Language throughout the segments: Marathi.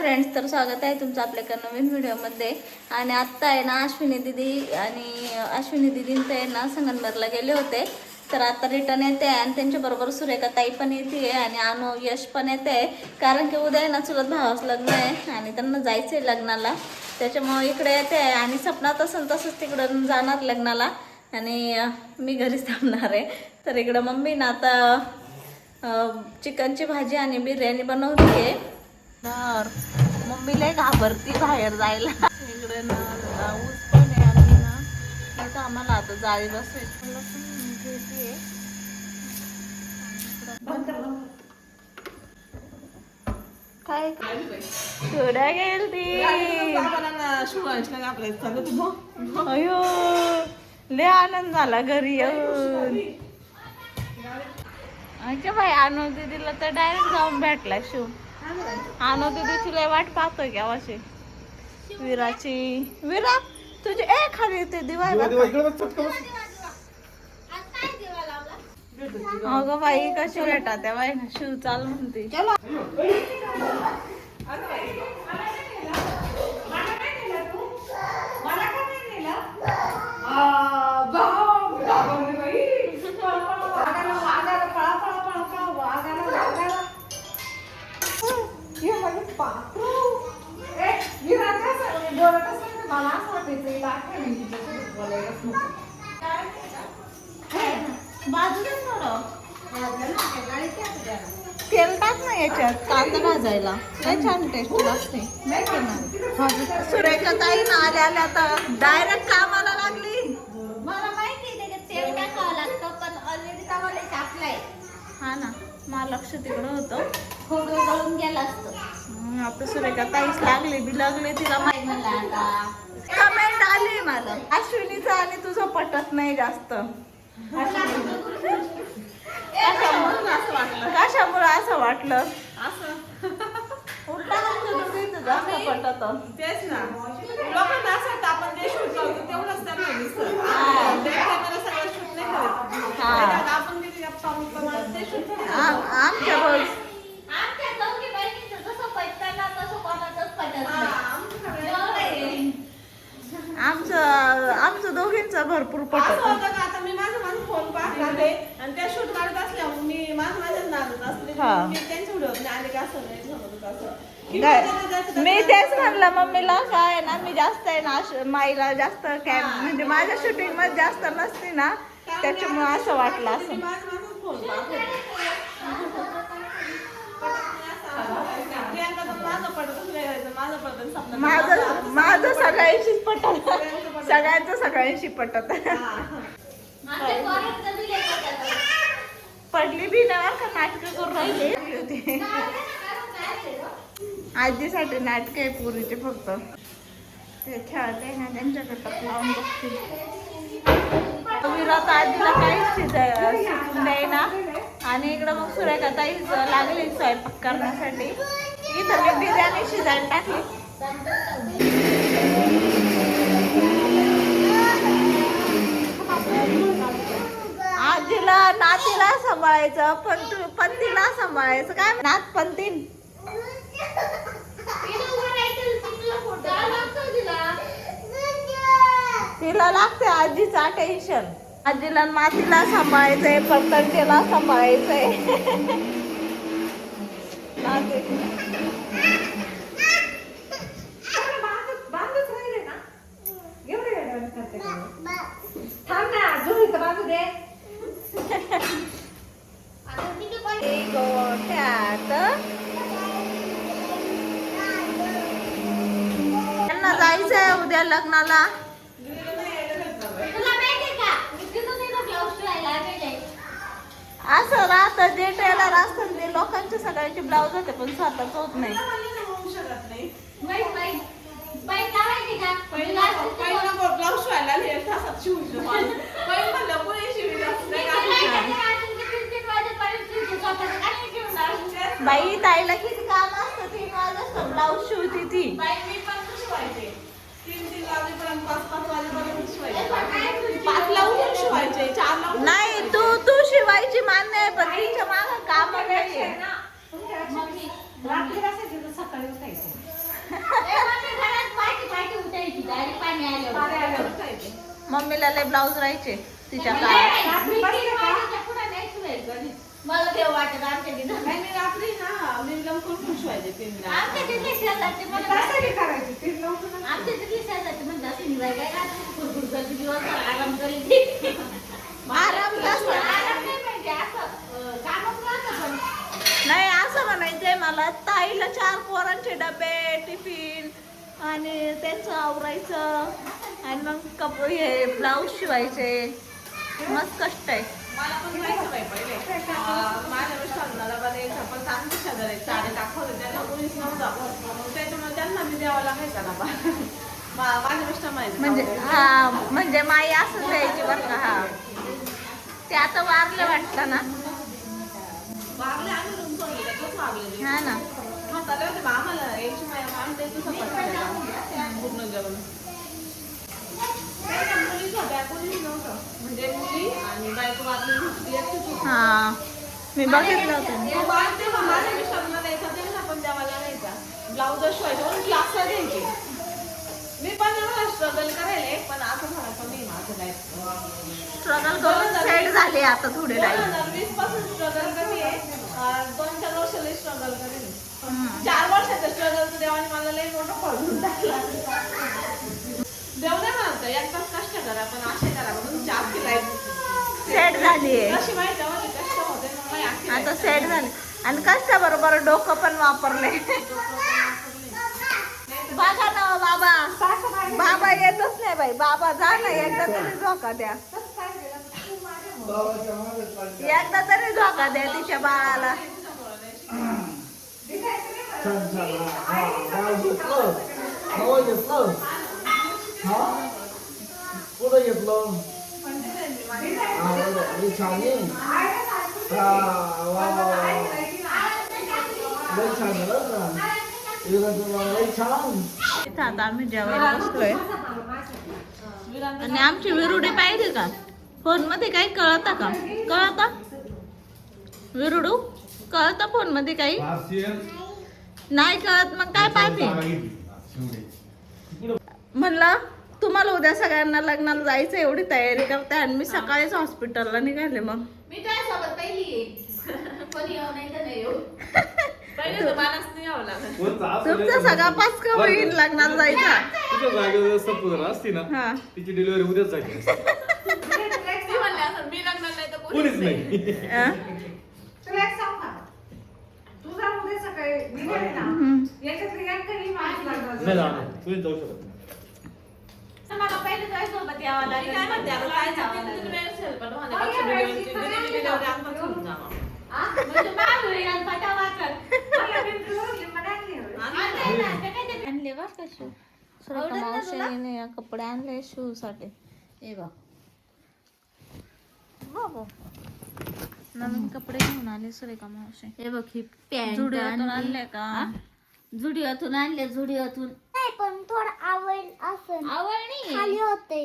फ्रेंड्स तर स्वागत आहे तुमचं आपल्या एका नवीन व्हिडिओमध्ये. आणि आत्ता आहे ना अश्विनी दिदी आणि अश्विनी दिदी ते आहे ना संगमनेरला गेले होते. तर आता रिटर्न येते आहे आणि त्यांच्याबरोबर सुरेखा ताई पण येते आणि अनु यश पण येते. आहे कारण की उद्या ना चुलत भावाचं लग्न आहे आणि त्यांना जायचं आहे लग्नाला. त्याच्यामुळे इकडे येते आहे आणि सपनात असेल तसंच तिकडं जाणार लग्नाला. आणि मी घरीच थांबणार आहे. तर इकडं मम्मी ना आता चिकनची भाजी आणि बिर्याणी बनवते. आहे तर मम्मी लय घाबरती बाहेर जायला. इकडे ना ऊस पण आहे आणि ना इथं आम्हाला आता जाळी बसवायची काय? थोड्या गेलती अयो लय आनंद झाला घरी येऊन. अच्छा भाई आणू दिला तर डायरेक्ट जाऊन भेटला शिव. आणू दीदीची लय वाट पाहतोय का अशी? विराची. विरा तुझी ए खाली ते दिवाय अगं बाई कशी भेटा त्या बाई? ना शिव चाल म्हणते. बाजूला थोडं तेल टाक ना याच्यात कांदा भाजायला. लय छान टेस्ट लागते नाही? सुरेखा ताई ना आल्या आल्या तर डायरेक्ट कामाला लागली. मला माहिती त्याच्यात तेल टाकावं लागतं पण ऑलरेडी तवाला टाकलाय हा ना मला लक्ष तिकडं होतं. खोबरं गळून गेलं असतं. आपलं सुरेखा ताईच लागली बी लागले तिला म्हणलं आता. कमेंट आली मला अश्विनीचं आणि तुझं पटत नाही जास्त. कशामुळे? असं वाटलं? उलटा जास्त पटत. तेच ना. लोकांना असं आपण शूट करतो तेवढंच त्यांना दिसतं त्या कॅमेरा सगळं शूट नाही करत हा. त्याच्यात आपण किती गप्पा मुक्का मारतो ते शूट करतो आम- आमच्या रोज आमच्या दोघी बहिणींचं जसं पटतं ना तसं कोणाचंच पटत हा, नाही आमचं सगळं एवढं आहे. आमचं आमचं दोघींचं भरपूर असं पटत होतं का आता मी माझं माझं फोन पाहत राहते आणि त्या शूट काढत असल्यावर मी माझं माझ्याच नादत असते हा. मी त्यांच्या व्हिडिओत नाही आले का असं नाही झालं होतं असं किंवा काय? त्यांना जायचं मी तर- म्हणलं मम्मीला काय आहे ना मी जास्त आहे ना माईला जास्त कॅम म्हणजे माझ्या शूटिंगमध्ये जास्त नसते ना त्याच्यामुळे असं वाटलं मी असं माझं माझं माझं पटत सगळ्यांचं सगळ्यांशी पटत. पडली बी ना का नाटक करून राहिली. होती? आजीसाठी नाटक आहे पुरीचे फक्त. ते खेळते ना त्यांच्याकडे लावून बघतील विरात आजीला काहीच शिजाय द्याय ना. आणि इकडं मग सुरेखा ताईच लागली स्वयंपाक करण्यासाठी. इथं मी बिर्याणी शिजायला टाकली. आजीला नातीला सांभाळायचं पण तू सांभाळायचं. काय नात पंतीन तिला उभं राहायचं, तिला फोटो लागतो तिला. तिला लागते आजीचा टेन्शन आजीला मातीला सांभाळायचंय पतंगेला सांभाळायचंय. नाते. बांधच राहिले ना एवढे वेळा करते का मी? थांब ना जुळी तर बांधू दे आता तिथे पण गोठ्यात त्यांना जायचंय उद्या लग्नाला तुला माहितीये का मी तिथून तिथं ब्लाऊज शिवायला आलेले. असं राहतं जे टेलर असतात ते लोकांचे सगळ्यांचे ब्लाऊज होते पण स्वतःच होत नाही. होऊ शकत नाही. बाई, ब्लाऊज शिवायला ते ताईला किती काम असतं तीन वाजता ब्लाऊज शिवती ती. ते नाही तू तू शिवायची मान्य आहे पण माग काम आहे. मम्मीला लय ब्लाऊज राहायचे तिच्या काळात. मला ते वाटत आमच्या रात्री आमच्या तिथले शेजारचे मला आमच्या तिथले शेजारचे म्हणतात "अशी निवाई आराम करीन पोरांचे डबे टिफिन आणि त्यांचं आवरायचं आणि मग कप हे ब्लाऊज शिवायचे मस्त कष्ट आहे मला पण जायचं बाई पहिले. अं, माझ्या मिस्टरांना डबा द्यायचा, पण आमच्या शेजारी साडे दाखवले, त्यांना कोणीच नव्हतं. मग त्याच्यामुळे त्यांना मी द्यावा लागायचा डबा. मा- माझे मिस्टर म्हणायचे, म्हणजे. हा म्हणजे माई असंच द्यायची बरं का हा ते आता वारलं वाटतं ना वागले सोडली, वागले. हा ना बा, आम्हाला यायची द्यायचो पूर्ण जेवण. म्हणजे मुली आणि बायको वारली होती, एकटीच होती. हा मी बघितलं होतं तो बाळ तेव्हा माझ्या मिस्टरांना द्यायचा, त्यांना पण. ब्लाऊज शिवायचे म्हणून क्लासला द्यायचे. मी पण एवढा स्ट्रगल करायले पण थोडा कमी आहे माझं लाईफ स्ट्रगल करून सेट झाले आता थोडे लाईफ वीसपासून स्ट्रगल कमी आहे दोन चार वर्ष लई स्ट्रगल करेल. चार वर्षाचं स्ट्रगल देवाने मला लई मोठं फळ देऊन टाकलं. देव नाही म्हणतो एकदाच कष्ट करा पण असे करा म्हणून आपली लाईफ सेट झालीये कशी माहिती कष्ट होते मग अख्खी आता सेट झाले. आणि कशाबरोबर डोकं पण वापरले. बघा ना हो बाबा. बाबा येतच नाही बाई. बाबा जा ना एकदा तरी झोका द्या. एकदा तरी झोका द्या तिच्या बाळाला. छान छान घेतलं हवं घेतलं हा कुठं घेतलं हा छान इथं आता आम्ही जेवायला बसलोय. आणि आमची विरुडी पाहिजे का? फोनमध्ये काही कळतं का? कळता? विरुडू कळतं फोनमध्ये काही नाही कळत मग काय पाहिजे? म्हणलं तुम्हाला उद्या सगळ्यांना लग्नाला जायचं एवढी तयारी करते आणि मी सकाळीच हॉस्पिटलला निघाले मग. मी तुझ्यासोबत पहिली आहे. कोणी येऊ नाही तर नाही येऊ. पहिले तर मलाच नाही यावं लागत. तुमचा सगळा पाच का होईल लग्नाला जायचा. तुझ्या जागेवर सपोज असती ना हा. तिची डिलिव्हरी उद्याच तर कोणीच नाही अं? तुला एक सांगू का? तुझा उद्या सकाळी निघाली ना, हम्म. याच्यातली एकही माणूस लागणार नाही जाणार तुम्ही जाऊ शकत नाही. मला पहिले तुझ्यासोबत यावं मी लागेल काय म्हणते आता काय सांगते तिथे वेळ असेल पण माझ्या हो, लक्ष या डिलिव्हरी वेळेस दिलेली इथं डिलिव्हरी आता घेऊन जाणार. हा? म्हणजे माझं होईल आणि पटा वाचल. मला बिलकुल आवडली, मला नाही आवडली. आता आहे ना, ते काय ते- आणले बा का शू सुरेखा मावशीने या कपडे आणले शू साठी. हे बघ. बाबू नवीन कपडे घेऊन आले सुरेखा मावशी. हे बघ ही पॅन्ट जुडिओतून आणले का? जुडिओतून आणले जुडिओतून. नाही पण थोडं आवड असं आवडणी खाली होते.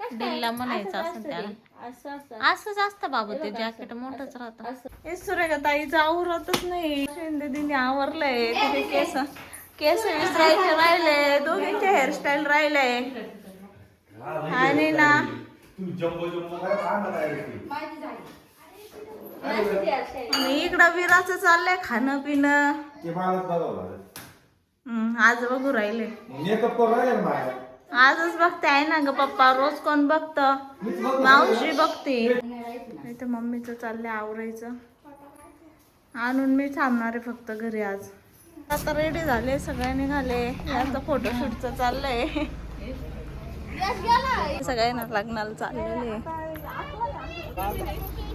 दिल्ला म्हणायचं असं त्याला. असं असं. असंच असतं बाबू ते जॅकेट मोठंच राहतं. हे सुरेखा ताईचं आवरतच नाही. शिंदे दिनी आवरलंय. तिथे केस केस विसरायचे राहिले. दोघींचे हेअरस्टाईल राहिले. आणि ना आणि इकडं विराचं चाललंय खाणं पिणं. ते बाळात बघावं लागेल. हम्म, आज बघू राहिले. मेकअप करून राहिले ना बाहेर? आजच बघते आहे ना ग पप्पा रोज कोण बघत? मीच बघतो. मावशी बघते. इथं मम्मीचं चाललंय आवरायचं. आणून मी थांबणार आहे फक्त घरी आज. आता रेडी झाले सगळे निघाले. आता फोटोशूटचं चाललंय. सगळ्यांना लग्नाला चाललेले.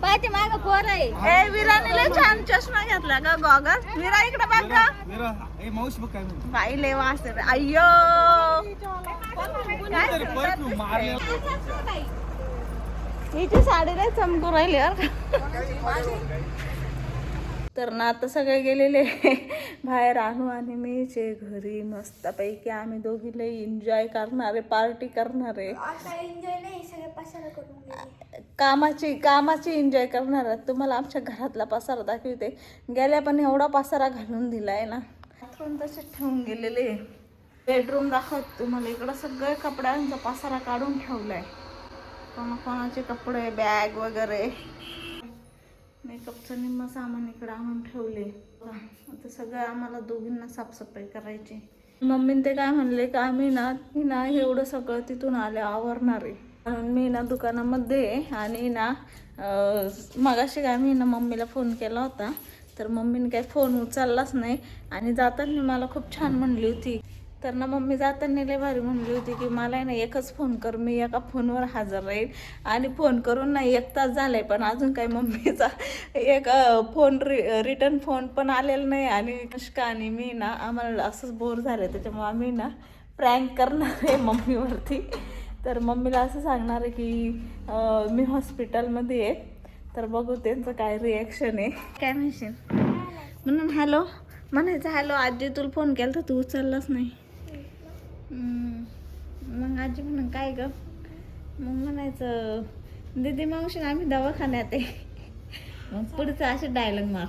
पाठी माग पोर आहे. ए विराने लय छान चष्मा घेतला का गॉगल. विरा इकडे बघ ग. मेरा ए मावशी बघ काय म्हणते. बाई लय वास आहे. अय्यो. काय तरी परत मारले. हिची साडी नाही चमकू राहिली बरं तर ना आता सगळे गेलेले बाहेर आणू आणि मीच आहे घरी मस्तपैकी आम्ही दोघी लई एन्जॉय करणारे पार्टी करणारे कामाची कामाची एन्जॉय करणार आहे. तुम्हाला आमच्या घरातला पसारा दाखवते. गेल्या पण एवढा पसारा घालून दिलाय ना. आठवण तसे ठेवून गेलेले बेडरूम दाखवत तुम्हाला. इकडं सगळे कपड्यांचा पसारा काढून ठेवलाय. कोणा कोणाचे कपडे बॅग वगैरे. मेकअपचं निम्म सामान इकडं आणून ठेवले. आता सगळं आम्हाला दोघींना साफसफाई करायची. मम्मीन ते काय म्हणले का आम्ही ना मी ना एवढं सगळं तिथून आले आवरणार. आहे म्हणून मी ना दुकानामध्ये आणि ना मगाशी काय मी ना मम्मीला फोन केला होता. तर मम्मीने काही फोन उचललाच नाही. आणि जाताना मला खूप छान म्हणली होती. तर ना मम्मी जाताना लय भारी म्हणली होती की मला ना एकच फोन कर मी एका फोनवर हजर राहील आणि फोन करून ना एक तास झालाय पण अजून काही मम्मीचा एक फोन रि रिटर्न फोन पण आलेला नाही आणि अनुष्का आणि मी ना आम्हाला असंच बोर झालं त्याच्यामुळे आम्ही ना प्रँक करणार आहे मम्मीवरती. तर मम्मीला असं सांगणार आहे की मी हॉस्पिटलमध्ये आहे तर बघू त्यांचं काय रिॲक्शन आहे. काय म्हणशील? म्हणून हॅलो. म्हणायचं हॅलो आजी तुला फोन केला तर तू उचललाच नाही. मग आजी म्हणून काय ग? मग म्हणायचं दीदी मावशी आम्ही दवाखान्यात आहे. मग पुढचं असे डायलॉग मार?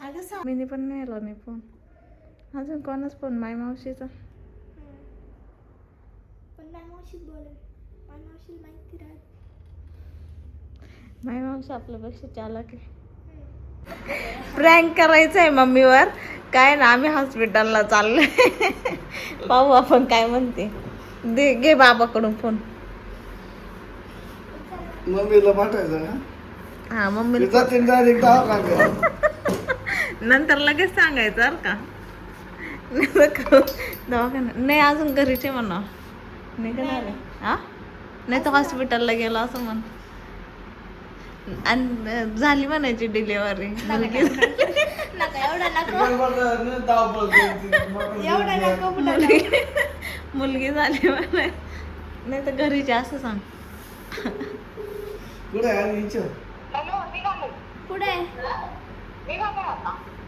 अगं स्वामीने पण नाही आला नाही फोन अजून कोणाच फोन माय मावशीचा. माय मावशी आपल्यापेक्षा चालक आहे. प्रँक करायचं आहे मम्मीवर. काय ना आम्ही हॉस्पिटलला चाललोय. पाहू आपण काय म्हणते. दे घे बाबाकडून फोन मम्मीला हा दवाखान्यात. नंतर लगेच सांगायचं बरं का. दवाखाना नाही अजून घरीचे म्हणा. झाले हा? नाही तर हॉस्पिटलला गेलो असं म्हण आणि झाली म्हणायची डिलिव्हरी मुलगी नका. एवढा नको. धावपळ एवढा नको मुलगी मुलगी झाली म्हणाय नाही तर घरीचे असं सांग. पुढे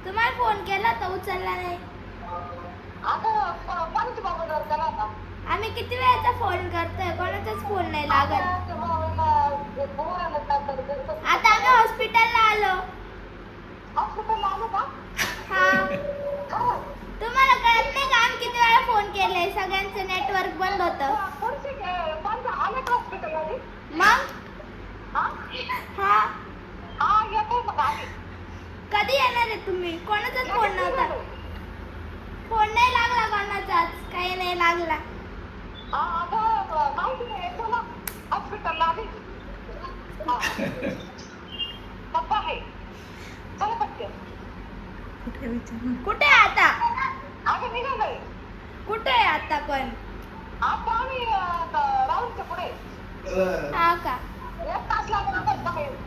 तुम्हाला फोन केला तर उचलला नाही. आम्ही किती वेळाचा फोन करतोय? कोणाचाच फोन नाही लागत. आता आम्ही हॉस्पिटलला आलो. हा. तुम्हाला कळत नाही का आम्ही किती वेळा फोन केले सगळ्यांचं नेटवर्क बंद होतं. मग? हा. कधी येणार आहे तुम्ही? कोणाचाच फोन नव्हता. फोन नाही लागला कोणाचाच. काही नाही लागला. कुठे विचार कुठे आहे आता? कुठे आहे आता पण? हा का?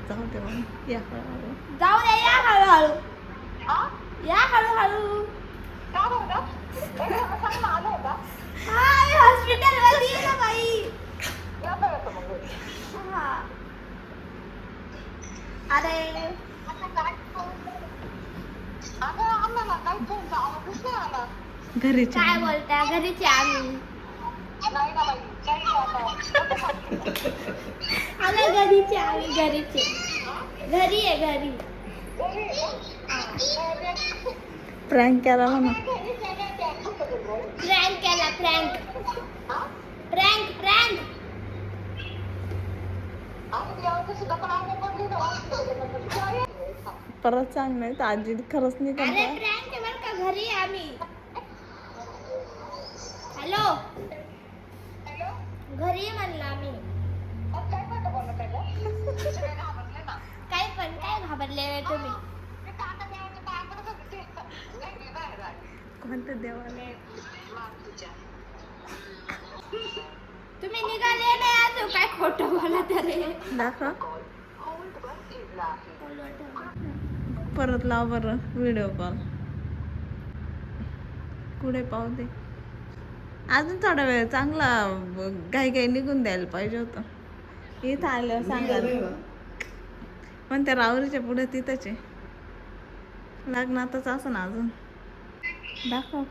जाऊ दे मग या हळूहळू. जाऊ द्या या हळूहळू. या हळूहळू मी हॉस्पिटलमध्ये आहे ना बाई हा अरे घरीचे काय बोलता घरीच आम्ही. आम्ही घरीच आम्ही घरीच घरी आहे घरी. प्रँक केला म्हणा. प्रँक केला प्रँक. Prank prank. परत सांग नाही आजी खरंच नाही करणार. घरी आम्ही. हॅलो. घरी म्हणलं आम्ही काय पण काय घाबरले तुम्ही? कोणतं देवाला तुम्ही निघाले नाही अजून काय खोटं बोला तरी दाखव. परत लाव बरं व्हिडिओ कॉल कुठे पाहू दे. अजून थोडा वेळ चांगला घाई घाई निघून द्यायला पाहिजे होतं. इथं आल्यावर सांगायला पण त्या रावरीच्या पुढे तिथंच आहे. लग्नातच असं ना अजून. दाखव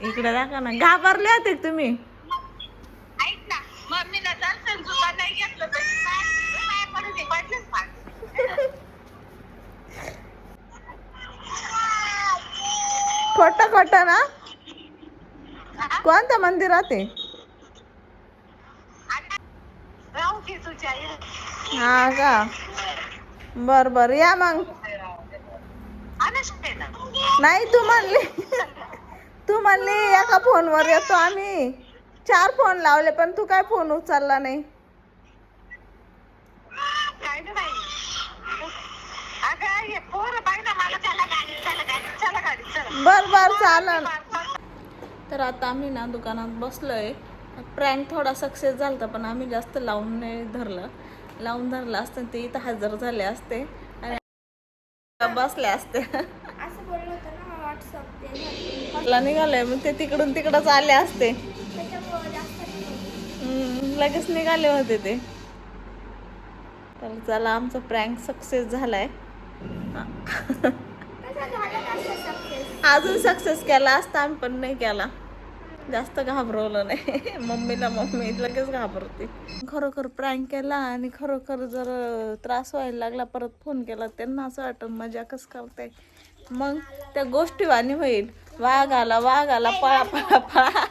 इकडे दाखव ना. घाबरले होते तुम्ही? ऐक ना मम्मीला चालतं नाही घेतलं तरी काय पडू दे पडलेच पाणी खोटं खोटं ना? कोणत्या मंदिरात आहे. हा का? बर बर. या मग. नाही तू म्हणली. तू म्हणली एका फोनवर येतो आम्ही. चार फोन लावले पण तू काय फोन उचलला नाही काय नाही बाई अगं हे पोरं पाहिजे मला चला गाडी चला गाडी चला गाडी चला बर बर चालन तर आता आम्ही ना दुकानात बसलोय. प्रँक थोडा सक्सेस झाला पण आम्ही जास्त लावून नाही धरलं. लावून धरलं असतं ते इथं हजर झाले असते. आणि बसले असते. असं बोललं होतं ना व्हॉट्सअप ते झालं. मला निघाले मग ते तिकडून तिकडच आले असते. लगेच निघाले होते ते. तर चला आमचा प्रँक सक्सेस झालाय. अजून सक्सेस केला असता आम्ही पण नाही केला. जास्त घाबरवलं नाही. मम्मीला मम्मी लगेच घाबरते. खरोखर प्रँक केला आणि खरोखर जर त्रास व्हायला लागला परत फोन केला त्यांना असं वाटतं मजा कसं करते मग त्या गोष्टीवाणी होईल. वाघ आला वाघ आला पळा पळा पळा.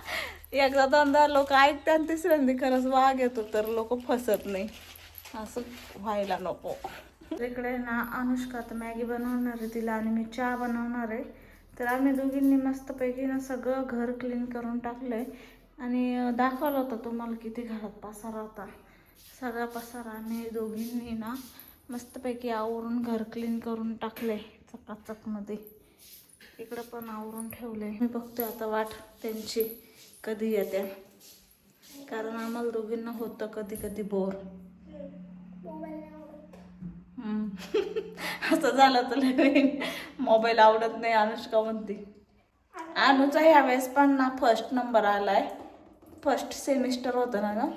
एकदा दोनदा लोक ऐकतात आणि तिसऱ्यांदा खरंच वाघ येतो तर लोक फसत नाही. असं व्हायला नको. इकडे ना अनुष्का आता मॅगी बनवणार आहे तिला आणि मी चहा बनवणार आहे. तर आम्ही दोघींनी मस्तपैकी ना सगळं घर क्लीन करून टाकलंय. आणि दाखवलं होतं तुम्हाला किती घरात पसारा होता. सगळा पसारा आम्ही दोघींनी ना मस्तपैकी आवरून घर क्लीन करून टाकले चकाचकमध्ये इकडं पण आवरून ठेवले मी बघते आता वाट त्यांची कधी येत्या कारण आम्हाला दोघींना होतं कधी कधी बोर मोबाईल नाही आवडत. हम्म. असं झालं तर नवीन मोबाईल आवडत नाही अनुष्का म्हणते. अनुचा ह्यावेळेस पण ना फर्स्ट नंबर आलाय. फर्स्ट सेमिस्टर होतं ना ग?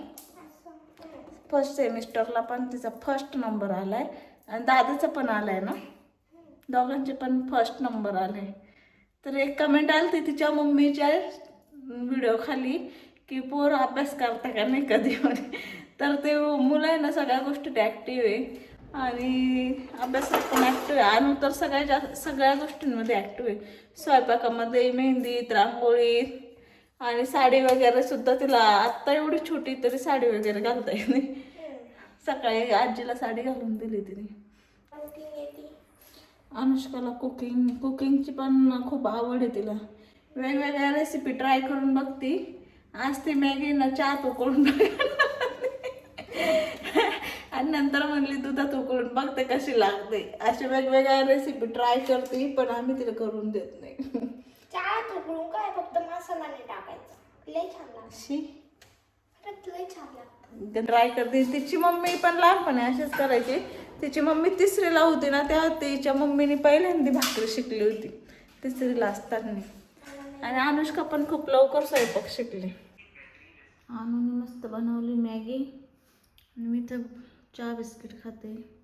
फर्स्ट सेमिस्टरला पण तिचा फर्स्ट नंबर आलाय. आणि दादाचा पण आलाय ना? दोघांचे पण फर्स्ट नंबर आले तर एक कमेंट आली ती तिच्या मम्मीच्या व्हिडिओ खाली की पोर अभ्यास करता का नाही कधी? म्हणे तर ते मुलं आहे ना सगळ्या गोष्टीत ॲक्टिव्ह आहे. आणि अभ्यासात पण ॲक्टिव्ह आहे. अनु तर सगळ्या जास्त सगळ्या गोष्टींमध्ये ॲक्टिव्ह आहे. स्वयंपाकामध्ये मेहंदीत रांगोळीत आणि साडी वगैरे सुद्धा तिला आत्ता एवढी छोटी तरी साडी वगैरे घालता येत नाही. सकाळी आजीला साडी घालून दिली तिने. अनुष्काला कुकिंग कुकिंगची पण खूप आवड आहे तिला. वेगवेगळ्या रेसिपी ट्राय करून बघती. आज ती मॅगीनं चहा पकडून उकळून आणि नंतर म्हणली दुधात उकळून बघते कशी लागते. अशी वेगवेगळ्या रेसिपी ट्राय करते पण आम्ही तिला करून देत नाही. चहा उकळून काय फक्त मसाला नाही टाकायचा? लय छान लागतं. अशी खरंच लय छान लागतं. ट्राय करते. तिची मम्मी पण लहानपणी अशीच करायची. तिची मम्मी तिसरीला होती ना तेव्हा तिच्या मम्मीने पहिल्यांदा भाकरी शिकली होती. तिसरीला असताना. आणि अनुष्का पण खूप लवकर स्वयंपाक शिकली. अनुने मस्त बनवली मॅगी. आणि मी तर चहा बिस्किट खाते.